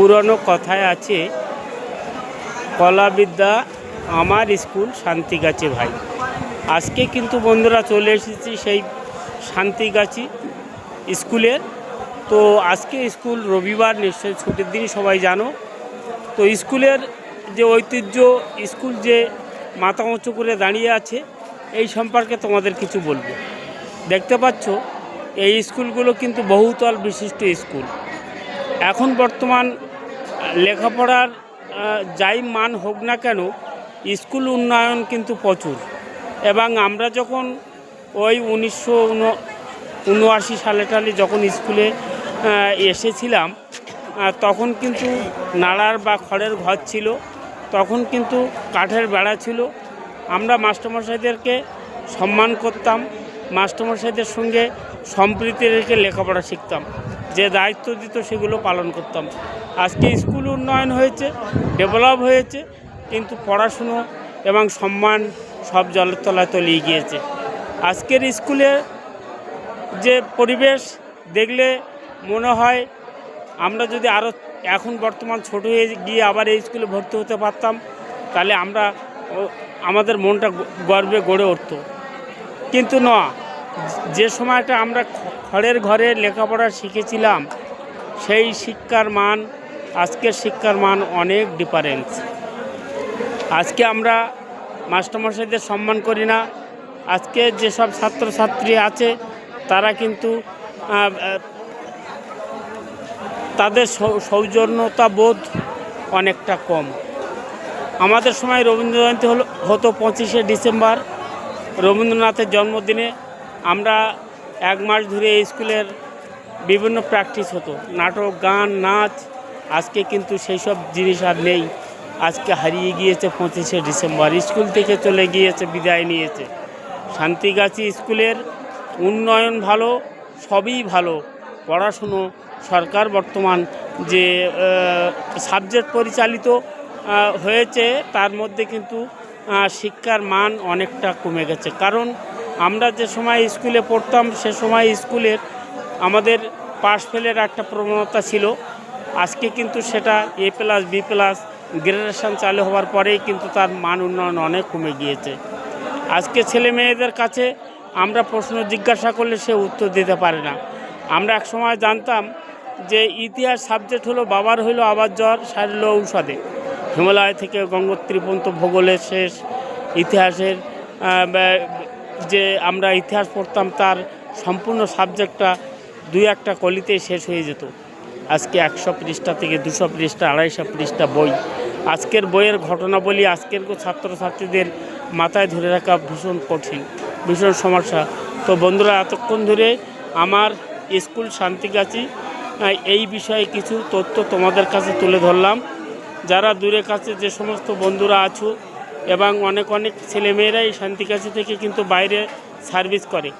পুরনো কথায় আছে, কলাবিদ্যা আমার স্কুল শান্তিগাছি ভাই। আজকে কিন্তু বন্ধুরা চলে এসেছি সেই শান্তিগাছি স্কুলের। তো আজকে স্কুল রবিবার, নিশ্চয়ই ছুটির দিন সবাই জানো। তো স্কুলের যে ঐতিহ্য, স্কুল যে মাথা উঁচু করে দাঁড়িয়ে আছে, এই সম্পর্কে তোমাদের কিছু বলব। দেখতে পাচ্ছ, এই স্কুলগুলো কিন্তু বহুতল বিশিষ্ট স্কুল। এখন বর্তমান লেখাপড়ার যাই মান হোক না কেন, স্কুল উন্নয়ন কিন্তু প্রচুর। এবং আমরা যখন ওই উনিশশো উনআশি সালে টালে যখন স্কুলে এসেছিলাম তখন কিন্তু নাড়ার বা খড়ের ঘর ছিল, তখন কিন্তু কাঠের বেড়া ছিল। আমরা মাস্টারমশাইদেরকে সম্মান করতাম, মাস্টারমশাইদের সঙ্গে সম্প্রীতি রেখে লেখাপড়া শিখতাম। যে দায়িত্ব দিত সেগুলো পালন করতাম। আজকে স্কুল উন্নয়ন হয়েছে, ডেভেলপ হয়েছে, কিন্তু পড়াশুনো এবং সম্মান সব জলের তলায় তলিয়ে গিয়েছে। আজকের স্কুলে যে পরিবেশ দেখলে মনে হয় আমরা যদি আরও এখন বর্তমান ছোট হয়ে গিয়ে আবার এই স্কুলে ভর্তি হতে পারতাম, তাহলে আমরা আমাদের মনটা গর্বে গড়ে উঠতো। কিন্তু না যে সময়টা আমরা খড়ের ঘরে লেখাপড়া শিখেছিলাম, সেই শিক্ষার মান, আজকের শিক্ষার মান অনেক ডিফারেন্স আজকে আমরা মাস্টারমশাইদের সম্মান করি না। আজকে যেসব ছাত্রছাত্রী আছে, তারা কিন্তু তাদের সৌজন্যতা বোধ অনেকটা কম। আমাদের সময় রবীন্দ্র জয়ন্তী হলো, হতো পঁচিশে ডিসেম্বর, রবীন্দ্রনাথের জন্মদিনে আমরা এক মাস ধরে এই স্কুলের বিভিন্ন প্র্যাকটিস হতো। নাটক, গান, নাচ, আজকে কিন্তু সেই সব জিনিস আর নেই। আজকে হারিয়ে গিয়েছে পঁচিশে ডিসেম্বর। স্কুল থেকে চলে গিয়েছে, বিদায় নিয়েছে। শান্তিগাছি স্কুলের উন্নয়ন ভালো, সবই ভালো। পড়াশুনো সরকার বর্তমান যে সাবজেক্ট পরিচালিত হয়েছে, তার মধ্যে কিন্তু শিক্ষার মান অনেকটা কমে গেছে। কারণ আমরা যে সময় স্কুলে পড়তাম, সে সময় স্কুলের আমাদের পাশ ফেলের একটা প্রবণতা ছিল। আজকে কিন্তু সেটা A plus B plus graduation চালু হওয়ার পরেই কিন্তু তার মান উন্নয়ন অনেক কমে গিয়েছে। আজকে ছেলে মেয়েদের কাছে আমরা প্রশ্ন জিজ্ঞাসা করলে সে উত্তর দিতে পারে না। আমরা এক সময় জানতাম যে ইতিহাস সাবজেক্ট হলো বাবার হইল আবার জ্বর সারল ঔষধে। হিমালয় থেকে গঙ্গোত্রী পর্যন্ত ভূগোলের শেষ ইতিহাসের যে আমরা ইতিহাস পড়তাম তার সম্পূর্ণ সাবজেক্টটা দুই একটা কলিতেই শেষ হয়ে যেত। আজকে একশো পৃষ্ঠা থেকে দুশো পৃষ্ঠা, আড়াইশো পৃষ্ঠা বই। আজকের বইয়ের ঘটনা বলি আজকের ছাত্রছাত্রীদের মাথায় ধরে রাখা ভীষণ কঠিন, ভীষণ সমস্যা। তো বন্ধুরা, এতক্ষণ ধরে আমার স্কুল শান্তিগাছি এই বিষয়ে কিছু তথ্য তোমাদের কাছে তুলে ধরলাম। যারা দূরে কাছে যে সমস্ত বন্ধুরা আছো এবং অনেক অনেক ছেলেমেয়েরা এই শান্তিকাছি থেকে কিন্তু বাইরে সার্ভিস করে।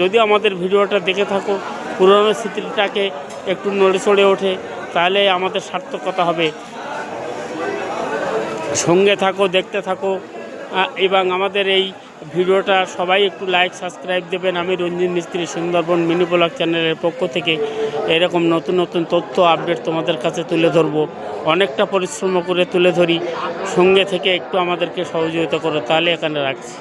যদি আমাদের ভিডিওটা দেখে থাকো, পুরনো স্মৃতিটাকে একটু নড়ে চড়ে ওঠে, তাহলে আমাদের সার্থকতা হবে। সঙ্গে থাকো, দেখতে থাকো এবং আমাদের এই ভিডিওটা সবাই একটু লাইক সাবস্ক্রাইব দেবেন। আমি রঞ্জিত মিস্ত্রি, সুন্দরবন মিনি ব্লগ চ্যানেলের পক্ষ থেকে এরকম নতুন নতুন তথ্য আপডেট তোমাদের কাছে তুলে ধরব। অনেকটা পরিশ্রম করে তুলে ধরি। সঙ্গে থেকে একটু আমাদেরকে সহযোগিতা করো। তাহলে এখানে রাখছি।